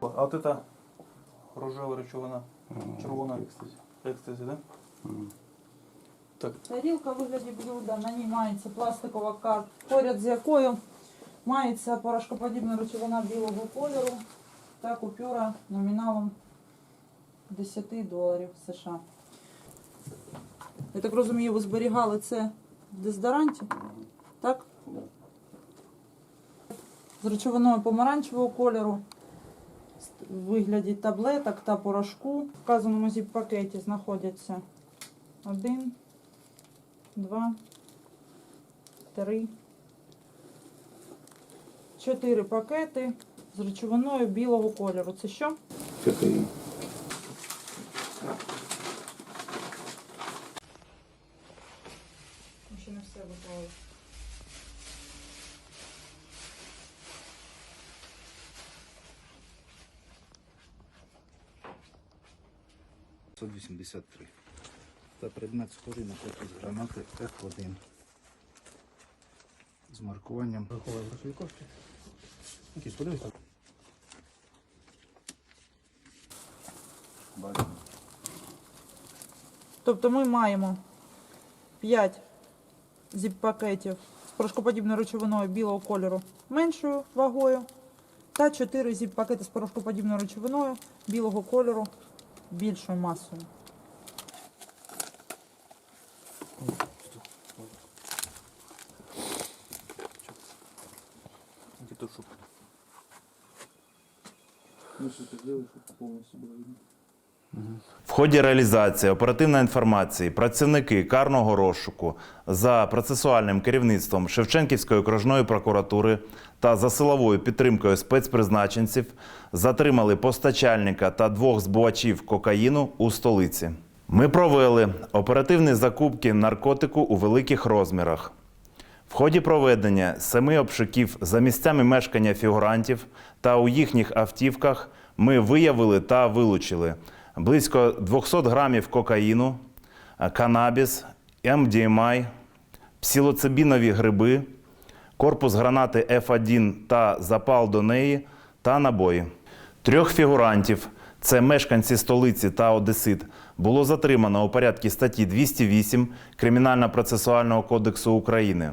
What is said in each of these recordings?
А от це рожева речовина, червона екстазі, да? Так, Тарілка вигляді блюда, на ній мається пластикова карта, поряд з якою мається порошкоподібна речовина білого кольору та купюра номіналом 10 доларів США. Я так розумію, ви зберігали це в дезодоранті? Так? З речовиною помаранчевого кольору в вигляді таблеток та порошку. В вказаному зіп-пакеті знаходяться один, два, три, чотири пакети з речовиною білого кольору. Це що? Кофеин. Ще не все виклали. Та предмет схожий на з гранати F1. З маркуванням. виховує грошові кошти. Якісь подивись. Бачимо. Тобто ми маємо 5 зіп-пакетів з порошкоподібною речовиною білого кольору меншою вагою та 4 зіп-пакети з порошкоподібною речовиною білого кольору більшою масу. Где-то щоб Ну що ти делаешь, щоб повністю було видно? В ході реалізації оперативної інформації працівники карного розшуку за процесуальним керівництвом Шевченківської окружної прокуратури та за силовою підтримкою спецпризначенців затримали постачальника та двох збувачів кокаїну у столиці. Ми провели оперативні закупки наркотику у великих розмірах. В ході проведення семи обшуків за місцями мешкання фігурантів та у їхніх автівках ми виявили та вилучили близько 200 грамів кокаїну, е, канабіс, МДМА, псилоцибінові гриби, корпус гранати F1 та запал до неї та набої. Трьох фігурантів, це мешканці столиці та Одесит, було затримано у порядку статті 208 Кримінально-процесуального кодексу України.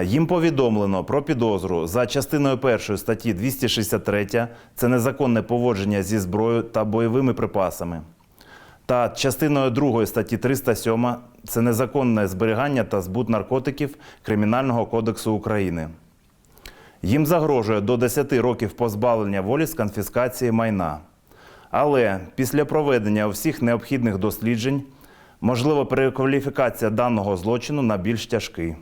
Їм повідомлено про підозру за частиною першої статті 263 це незаконне поводження зі зброєю та бойовими припасами. Та частиною другої статті 307 це незаконне зберігання та збут наркотиків Кримінального кодексу України. Їм загрожує до 10 років позбавлення волі з конфіскації майна. Але після проведення всіх необхідних досліджень можлива перекваліфікація даного злочину на більш тяжкий.